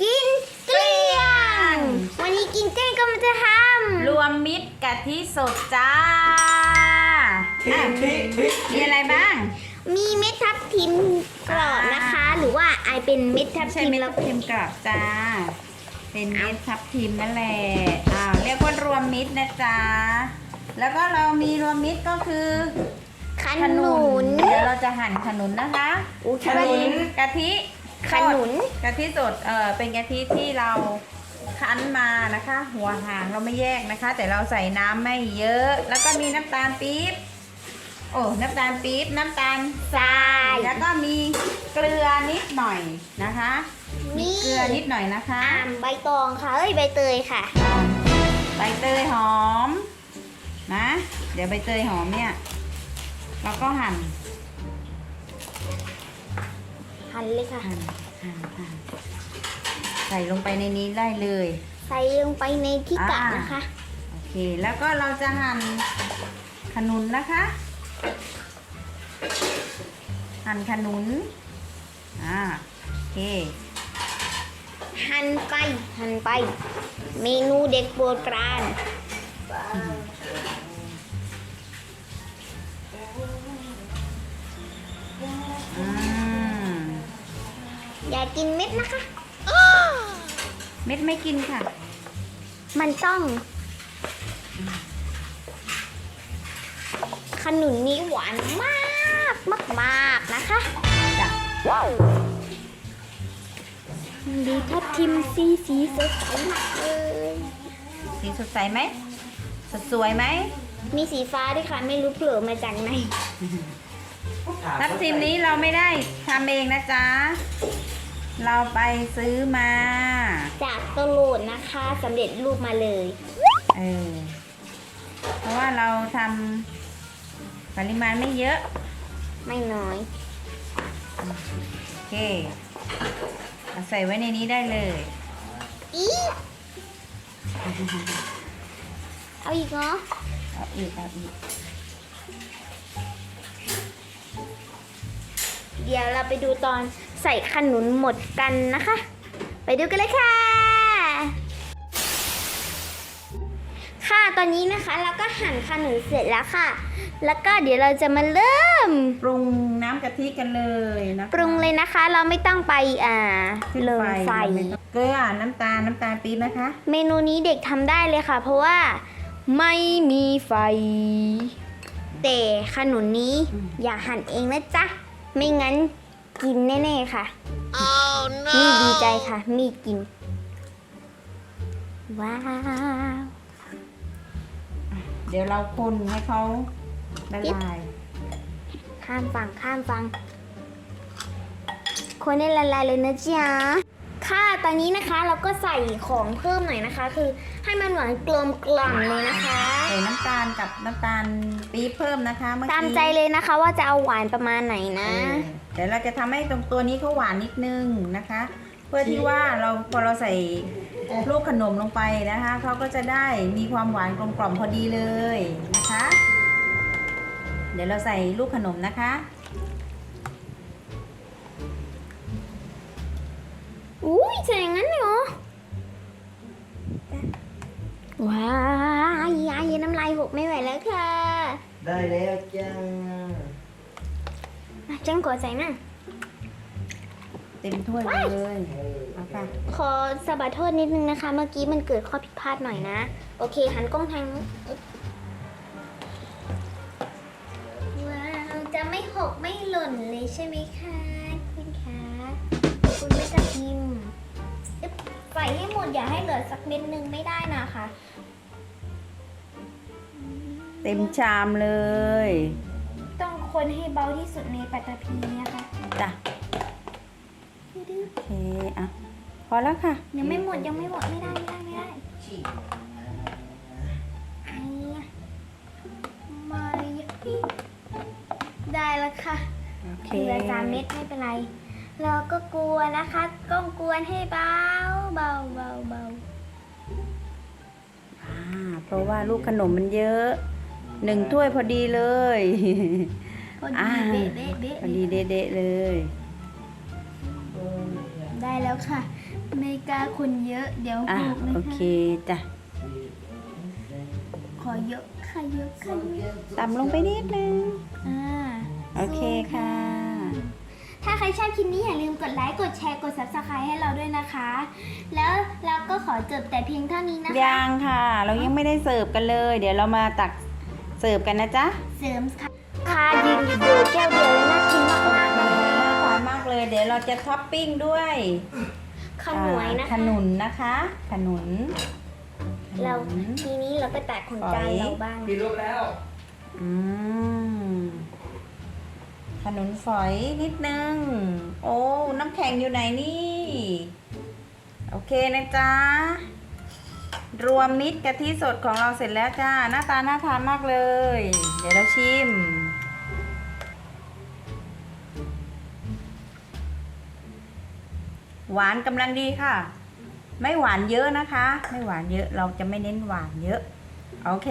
กินเกลี้ยง วันนี้กินเกลี้ยงก็มันจะทรวมมิตรกะทิสดจ้าทิอะทิทิมีอะไรบ้างำมีเม็ดทับทิมกรอบนะคะ หรือว่าไอเป็นเม็ดทับใช่ทิมเม็ดแล้วทับทิมกรอบจ้า เป็นเม็ดทับทิมนั่นแหละอ้าวเรียกว่ารวมมิตรนะจ๊ะ แล้วก็เรามีรวมมิตรก็คือขขนุนุนนเดี๋ยวเราจะหั่นขนุนนะคะอุ๊ยขนุน กะทิสด ขนุนกะทิสดเออเป็นกะทิที่เราคั้นมานะคะ หัวหางเราไม่แยกนะคะ แต่เราใส่น้ำไม่เยอะ แล้วก็มีน้ำตาลปี๊บโอ้น้ำตาลปี๊บน้ำตาลทรายแล้วก็มีเกลือนิดหน่อยนะคะ มีนี่เกลือนิดหน่อยนะคะอ่ามใบตองค่ะเอ้ยใบเตยค่ะใบเตยหอมนะ เดี๋ยวใบเตยหอมเนี่ยเราก็หั่น หั่นเลยค่ะ หั่นหั่นหั่นใส่ลงไปในนี้ได้เลย ใส่ลงไปในที่กัดอ่านนะคะ โอเค แล้วก็เราจะหั่นขนุนนะคะ หั่นขนุน อ่า โอเค หั่นไป หั่นไป เมนูเด็กโบราณ กินเม็ดนะคะ เม็ดไม่กินค่ะ มันต้อง ขนุนนี้หวานมากมากมากๆนะคะจ้ะดูทับทิมสีสีสดใสมากเลยสีสดใสไหม สดสวยไหม มีสีฟ้าด้วยค่ะ ไม่รู้โผล่มาจากไหน ทับทิมนี้เราไม่ได้ทำเองนะจ๊ะ เราไปซื้อมา จากตโลดนะคะสำเร็จรูปมาเลย เออ เพราะว่าเราทำปริมาณไม่เยอะ ไม่น้อย โอเคเอาใส่ไว้ในนี้ได้เลยอีเอาอีกเนาะเอาอีกเอาอีก เดี๋ยวเราไปดูตอน ใส่ขนุนหมดกันนะคะ ไปดูกันเลยค่ะ ค่ะตอนนี้นะคะเราก็หั่นขนุนเสร็จแล้วค่ะ แล้วก็เดี๋ยวเราจะมาเริ่ม ปรุงน้ำกะทิกันเลยนะคะปรุงเลยนะคะ เราไม่ต้องไปอ่าขึ้นเลิไฟงไฟ เราไม่ต้องเกลือน้ำตาลน้ำตาลปี๊บนะคะ เมนูนี้เด็กทำได้เลยค่ะ เพราะว่าไม่มีไฟ แต่ขนุนนี้อืมอย่าหั่นเองนะจ๊ะ ไม่งั้น กินแน่ ๆ ค่ะมีดีใจค่ะ มีกิน ว้าว เดี๋ยวเราคนให้เขาละลาย ข้ามฝั่งข้ามฝั่งคนได้ละลายเลยนะจ๊ะ ค่ะ ตอนนี้นะคะเราก็ใส่ของเพิ่มหน่อยนะคะ คือให้มันหวานกลมกล่อมเลยนะคะ ใส่น้ำตาลกับน้ำตาลปี๊บเพิ่มนะคะเมื่อกี้ตามใจเลยนะคะว่าจะเอาหวานประมาณไหนนะ เออเดี๋ยวเราจะทำให้ตรงตัวนี้เขาหวานนิดนึงนะคะ เพื่อที่ว่าเราพอเราใส่ลูกขนมลงไปนะคะเขาก็จะได้มีความหวานกลมกล่อมพอดีเลยนะคะ เดี๋ยวเราใส่ลูกขนมนะคะ อุ้ยจะอย่างนั้นเลยเหรอว้ายยายน้ำลายหกไม่ไหวแล้วค่ะ ได้แล้วจ้าอะจังกอใส่นั่งเต็มถ้วยเลยเอาค่ะขอสะบัดโทษนิดนึงนะคะ เมื่อกี้มันเกิดข้อผิดพลาดหน่อยนะ โอเค หันกล้องทางนู้นว้าวจะไม่หกไม่หล่นเลยใช่ไหมคะ คุณคะ คุณไม่จะพิมพ์อึ๊บ ใส่ให้หมดอย่าให้เหลือสักเม็ดนึงไม่ได้นะคะ เต็มชามเลย ต้องคนให้เบาที่สุดในปัตตภีเนี่ยค่ะจ้ะโอเคอะพอแล้วค่ะ ยังไม่หมดยังไม่หมดไม่ได้ไม่ได้ไม่ได้ไอ้ยะไม่ได้แล้วค่ะโอเคเหลือสามเม็ดไม่เป็นไร เราก็กลัวนะคะก้องกวนให้เบา เบาเบาเบาอ่าเพราะว่าลูกขนมมันเยอะหนึ่งถ้วยพอดีเลยพออ่าดีเบ๊ะเบ๊ะเบ๊ะพอดีเด๊ะๆเลยนได้แล้วค่ะไม่กล้าคนเยอะเดี๋ยวอะหกนะโอคะเคจ้ะขอเยอะค่ะเยอะค่ะเยอะต่ำลงไปนิดนึง อ่าโอเคค่ะถ้า ใครชอบคลิปนี้อย่าลืมกดไลค์ กดแชร์ กด subscribe ให้เราด้วยนะคะ แล้วเราก็ขอจบแต่เพียงเท่านี้นะคะ ยังค่ะ เรายังไม่ได้เสิร์ฟกันเลย เดี๋ยวเรามาตักเสิร์ฟกันนะจ๊ะเสริมค่ะค่ะยืนอยู่ดูแก้วเดียวเลยน่ากินมากๆเลยน่าทานมากเลย เดี๋ยวเราจะท็อปปิ้งด้วยข้าวหนวยนะอ่าขคะนุนนะคะ ขนุนเราขนุนทีนี้เราก็แตกของจานเราบ้างพี่รูปแล้ว อืม ขนุนฝอยนิดนึง โอ้ น้ำแข็งอยู่ไหนนี่ โอเคนะจ๊ะ รวมมิตรกะทิสดของเราเสร็จแล้วจ้า หน้าตาน่าทานมากเลย เดี๋ยวเราชิม หวานกำลังดีค่ะ ไม่หวานเยอะนะคะ ไม่หวานเยอะเราจะไม่เน้นหวานเยอะ โอเค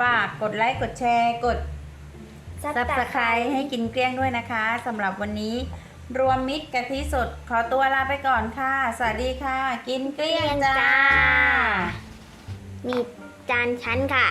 ฝากกดไลค์ กดแชร์ กด ซับสไครต์ให้กินเกลี้ยงด้วยนะคะสำหรับวันนี้รวมมิตรกะทิสดขอตัวลาไปก่อนค่ะ สวัสดีค่ะ กินเกลี้ยงจ้า มีจานชั้นค่ะ